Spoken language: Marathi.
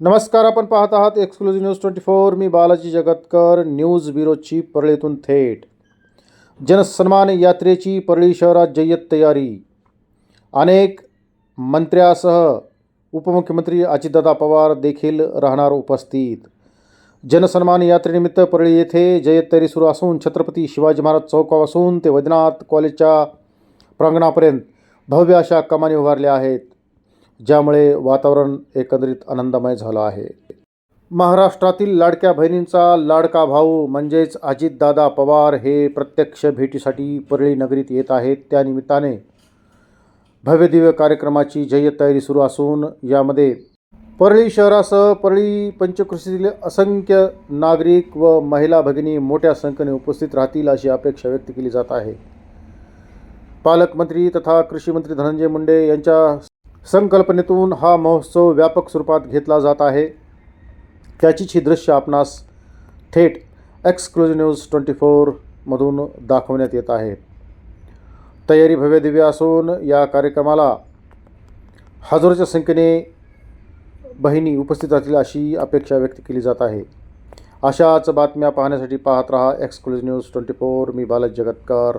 नमस्कार आपण पाहत आहात एक्सक्लुझिव्ह न्यूज ट्वेंटी फोर मी बालाजी जगतकर न्यूज ब्युरोची परळीतून थेट. जनसन्मान यात्रेची परळी शहरात जय्यत तयारी. अनेक मंत्र्यासह उपमुख्यमंत्री अजितदादा पवार देखील राहणार उपस्थित. जनसन्मान यात्रेनिमित्त परळी येथे जय्यत तयारी सुरू असून छत्रपती शिवाजी महाराज चौकापासून ते वैद्यनाथ कॉलेजच्या प्रांगणापर्यंत भव्य अशा कमानी उभारल्या आहेत. ज्यामुळे वातावरण एकंदरीत आनंदमय झालं आहे. महाराष्ट्रातील लाडक्या बहिणींचा लाडका भाऊ म्हणजेच अजितदादा पवार हे प्रत्यक्ष भेटीसाठी परळी नगरीत येत आहेत. त्यानिमित्ताने भव्यदिव्य कार्यक्रमाची जय्यत तयारी सुरू असून यामध्ये परळी शहरासह परळी पंचकृषीतील असंख्य नागरिक व महिला भगिनी मोठ्या संख्येने उपस्थित राहतील अशी अपेक्षा व्यक्त केली जात आहे. पालकमंत्री तथा कृषीमंत्री धनंजय मुंडे यांच्या संकल्पनेतून हा महोत्सव व्यापक स्वरूपात घेतला जात आहे. त्याचीच ही दृश्य आपणास थेट एक्सक्लुझिव्ह न्यूज ट्वेंटी फोरमधून दाखवण्यात येत आहे. तयारी भव्यदिव्य असून या कार्यक्रमाला हजारोच्या संख्येने बहिणी उपस्थित राहतील अशी अपेक्षा व्यक्त केली जात आहे. अशाच बातम्या पाहण्यासाठी पाहत रहा एक्सक्लुझिव्ह न्यूज ट्वेंटी फोर. मी बालाजी जगतकर.